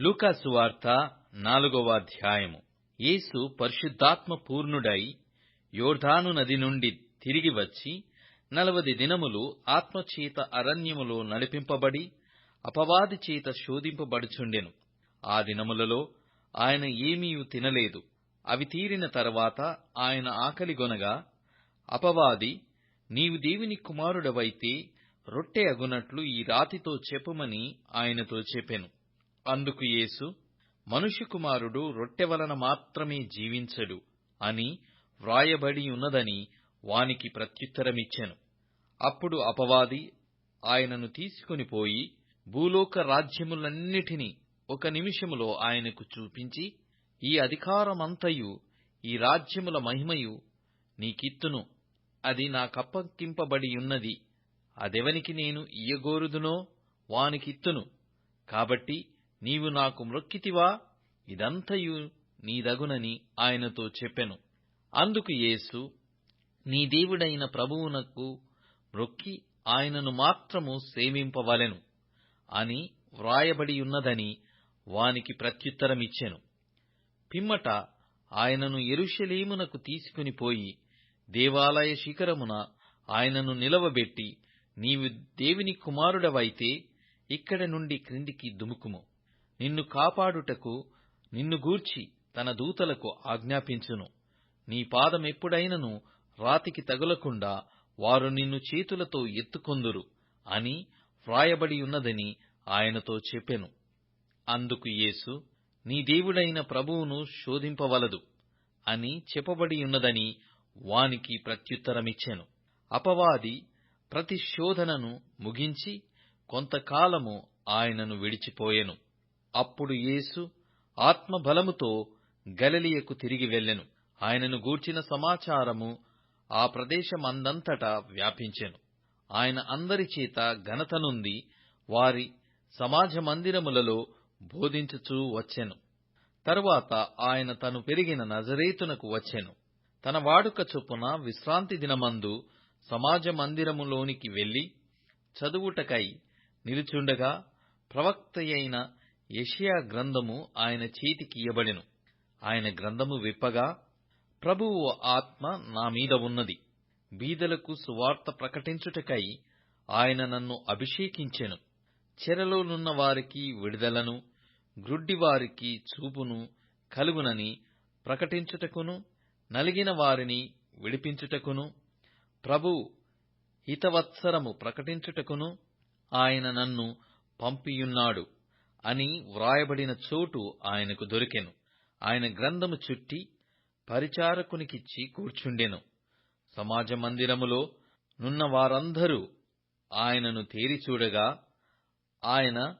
లూకాసు వార్త నాలుగవ అధ్యాయము. యేసు పరిశుద్ధాత్మ పూర్ణుడై యోర్ధాను నది నుండి తిరిగి వచ్చి నలవది దినములు ఆత్మచేత అరణ్యములో నడిపింపబడి అపవాది చేత శోధింపబడుచుండెను. ఆ దినములలో ఆయన ఏమీయు తినలేదు. అవి తీరిన తరువాత ఆయన ఆకలిగొనగా అపవాది నీవు దేవుని కుమారుడవైతే రొట్టె అగునట్లు ఈ రాతితో చెప్పుమని ఆయనతో చెప్పెను. అందుకు యేసు మనుష్య కుమారుడు రొట్టె వలన మాత్రమే జీవించడు అని వ్రాయబడి ఉన్నదని వానికి ప్రత్యుత్తరమిచ్చెను. అప్పుడు అపవాది ఆయనను తీసుకుని పోయి భూలోక రాజ్యములన్నిటినీ ఒక నిమిషములో ఆయనకు చూపించి ఈ అధికారమంతయు ఈ రాజ్యముల మహిమయు నీకిత్తును. అది నాకప్పగింపబడియున్నది. అదెవనికి నేను ఇయ్యగోరుదునో వానికిత్తును. కాబట్టి నీవు నాకు మ్రొక్కితివా ఇదంతయు నీదగునని ఆయనతో చెప్పెను. అందుకు యేసు నీ దేవుడైన ప్రభువునకు మ్రొక్కి ఆయనను మాత్రము సేవింపవలెను అని వ్రాయబడియున్నదని వానికి ప్రత్యుత్తరమిచ్చెను. పిమ్మట ఆయనను యెరూషలేమునకు తీసుకుని పోయి దేవాలయ శిఖరమున ఆయనను నిలవబెట్టి నీవు దేవుని కుమారుడవైతే ఇక్కడ నుండి క్రిందికి దుముకుము. నిన్ను కాపాడుటకు నిన్ను గూర్చి తన దూతలకు ఆజ్ఞాపించును. నీ పాదమెప్పుడైనను రాతికి తగులకుండా వారు నిన్ను చేతులతో ఎత్తుకొందురు అని వ్రాయబడియున్నదని ఆయనతో చెప్పెను. అందుకు యేసు నీ దేవుడైన ప్రభువును శోధింపవలదు అని చెప్పబడి ఉన్నదని వానికి ప్రత్యుత్తరమిచ్చెను. అపవాది ప్రతి శోధనను ముగించి కొంతకాలము ఆయనను విడిచిపోయెను. అప్పుడు యేసు ఆత్మబలముతో గలిలయకు తిరిగి వెళ్ళెను. ఆయనను గూర్చిన సమాచారము ఆ ప్రదేశమందంతటా వ్యాపించెను. ఆయన అందరి చేత ఘనత నుండి వారి సమాజ మందిరములలో బోధించుచూ వచ్చెను. తరువాత ఆయన తను పెరిగిన నజరేతునకు వచ్చెను. తన వాడుక చొప్పున విశ్రాంతి దినమందు సమాజ మందిరములోనికి వెళ్ళి చదువుటకై నిలుచుండగా ప్రవక్తయైన యెషయా గ్రంథము ఆయన చేతికి ఇయ్యబడెను. ఆయన గ్రంథము విప్పగా ప్రభువు ఆత్మ నా మీద ఉన్నది. బీదలకు సువార్త ప్రకటించుటకై ఆయన నన్ను అభిషేకించెను. చెరలోనున్న వారికి విడుదలను గ్రుడ్డివారికి చూపును కలుగునని ప్రకటించుటకును నలిగిన వారిని విడిపించుటకును ప్రభు హితవత్సరము ప్రకటించుటకును ఆయన నన్ను పంపియున్నాడు. అని వ్రాయబడిన చోటు ఆయనకు దొరికెను. ఆయన గ్రంథము చుట్టి పరిచారకునికిచ్చి కూర్చుండెను. సమాజ మందిరములో నున్న వారందరూ ఆయనను తేరిచూడగా ఆయన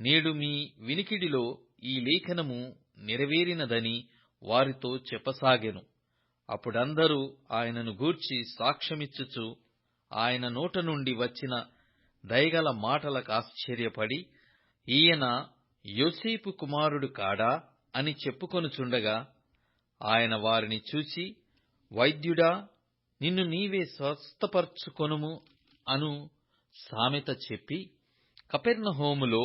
నేడు మీ వినికిడిలో ఈ లేఖనము నెరవేరినదని వారితో చెప్పసాగెను. అప్పుడందరూ ఆయనను గూర్చి సాక్ష్యమిచ్చుచు ఆయన నోట నుండి వచ్చిన దయగల మాటలకు ఆశ్చర్యపడి ఈయన యోసేపు కుమారుడు కాడా అని చెప్పుకొనుచుండగా ఆయన వారిని చూచి వైద్యుడా నిన్ను నీవే స్వస్థపరచుకొనుము అను సామెత చెప్పి కపెర్నహోములో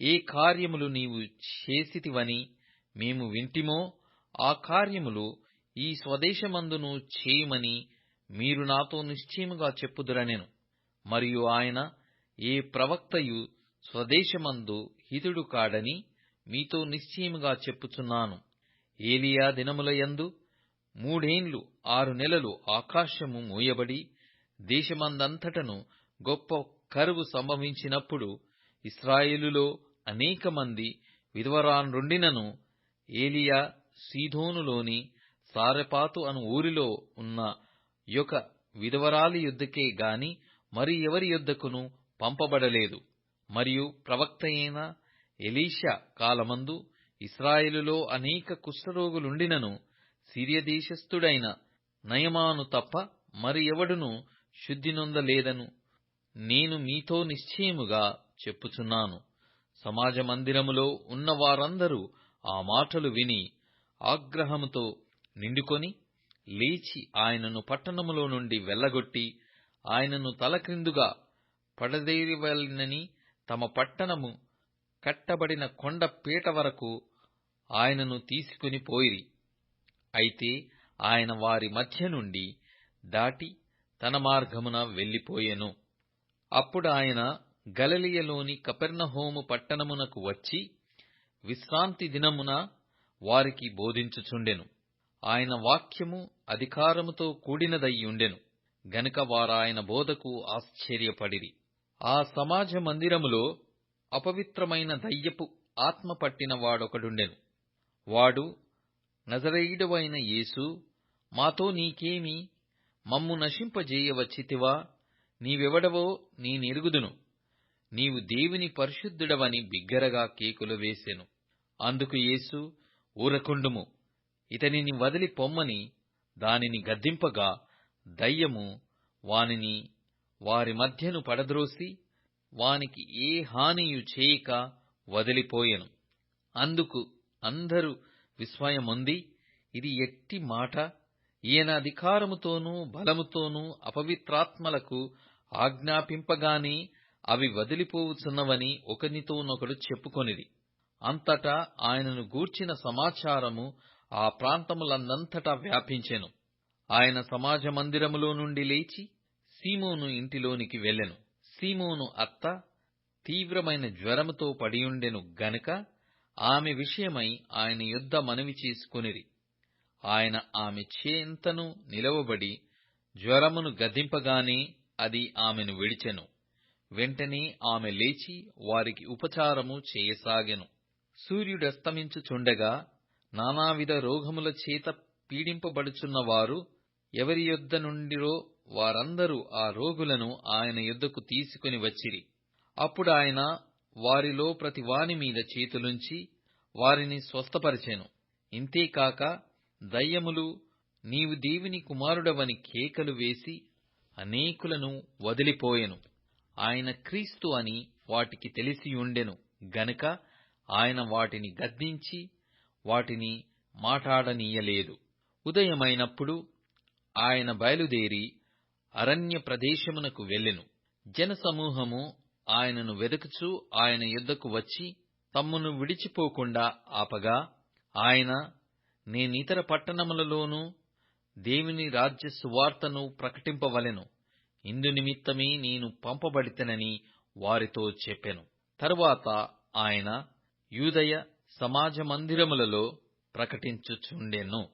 ఏ కార్యములు నీవు చేసితివని మేము వింటిమో ఆ కార్యములు ఈ స్వదేశమందును చేయమని మీరు నాతో నిశ్చయముగా చెప్పుదురనెను. మరియు ఆయన ఏ ప్రవక్తయు స్వదేశమందు హితుడు కాడని మీతో నిశ్చయముగా చెప్పుచున్నాను. ఏలియా దినములయందు మూడేండ్లు ఆరు నెలలు ఆకాశము మూయబడి దేశమందంతటను గొప్ప కరువు సంభవించినప్పుడు ఇస్రాయేలులో అనేక మంది విధవరాన్రుండినను ఏలియా సీధోనులోని సారెపాతు అను ఊరిలో ఉన్న యొక్క విధవరాలి యుద్ధకే గాని మరి ఎవరి యుద్ధకును పంపబడలేదు. మరియు ప్రవక్త అయిన ఎలీషా కాలమందు ఇస్రాయేలులో అనేక కుష్ఠరోగులుండినను సిరియ దేశస్థుడైన నయమాను తప్ప మరి ఎవడును శుద్ధి నొందలేదను నేను మీతో నిశ్చయముగా చెప్పుచున్నాను. సమాజ మందిరములో ఉన్న వారందరూ ఆ మాటలు విని ఆగ్రహముతో నిండుకొని లేచి ఆయనను పట్టణములో నుండి వెళ్ళగొట్టి ఆయనను తలక్రిందుగా పడదేరివలనని తమ పట్టణము కట్టబడిన కొండ పీట వరకు ఆయనను తీసుకుని పోయిరి. అయితే ఆయన వారి మధ్య నుండి దాటి తన మార్గమున వెళ్ళిపోయెను అప్పుడు ఆయన గలలియలోని కపెర్నహోము పట్టణమునకు వచ్చి విశ్రాంతి దినమున వారికి బోధించుచుండెను. ఆయన వాక్యము అధికారముతో కూడినదయ్యుండెను. గనుక వారాయన బోధకు ఆశ్చర్యపడిరి. ఆ సమాజ మందిరములో అపవిత్రమైన దయ్యపు ఆత్మ పట్టిన వాడొకడుండెను. వాడు నజరేయుడవైన యేసు మాతో నీకేమి? మమ్ము నశింపజేయవచ్చితివా? నీవెవడవో నేనెరుగుదును. నీవు దేవుని పరిశుద్ధుడవని బిగ్గరగా కేకులు వేసెను. అందుకు యేసు ఊరకుండుము. ఇతనిని వదిలి పొమ్మని దానిని గద్దింపగా దయ్యము వానిని వారి మధ్యను పడద్రోసి వానికి ఏ హానియు చేయక వదిలిపోయెను. అందుకు అందరూ విస్మయమొంది ఇది ఎట్టి మాట? ఈయన అధికారముతోనూ బలముతోనూ అపవిత్రాత్మలకు ఆజ్ఞాపింపగానే అవి వదిలిపోవుచున్నవని ఒకనితోనొకడు చెప్పుకొనిరి. అంతటా ఆయనను గూర్చిన సమాచారము ఆ ప్రాంతములందంతటా వ్యాపించెను. ఆయన సమాజ మందిరములో నుండి లేచి సీమోను ఇంటిలోనికి వెళ్ళెను. సీమోను అత్త తీవ్రమైన జ్వరముతో పడియుండెను గనుక ఆమె విషయమై ఆయన యుద్ధ మనవి చేసుకొనిరి. ఆయన ఆమె చేంతను నిలవబడి జ్వరమును గదింపగానే అది ఆమెను విడిచెను. వెంటనే ఆమె లేచి వారికి ఉపచారము చేయసాగెను. సూర్యుడస్తమించుచుండగా నానావిధ రోగముల చేత పీడింపబడుచున్నవారు ఎవరి యొద్ద నుండిరో వారందరూ ఆ రోగులను ఆయన యొద్దకు తీసుకుని వచ్చిరి. అప్పుడు ఆయన వారిలో ప్రతి వాని మీద చేతులుంచి వారిని స్వస్థపరిచెను. ఇంతేకాక దయ్యములు నీవు దేవుని కుమారుడవని కేకలు వేసి అనేకులను వదిలిపోయెను. ఆయన క్రీస్తు అని వాటికి తెలిసి ఉండెను. గనుక ఆయన వాటిని గద్దించి వాటిని మాటాడనీయలేదు. ఉదయమైనప్పుడు ఆయన బయలుదేరి అరణ్య ప్రదేశమునకు వెళ్ళెను. జనసమూహము ఆయనను వెదకుచూ ఆయన యుద్ధకు వచ్చి తమ్మును విడిచిపోకుండా ఆపగా ఆయన నేనితర పట్టణములలోనూ దేవుని రాజ్య సువార్తను ప్రకటింపవలెను. ఇందు నిమిత్తమే నేను పంపబడితెనని వారితో చెప్పెను. తరువాత ఆయన యూదయ సమాజ మందిరములలో ప్రకటించుచుండెను.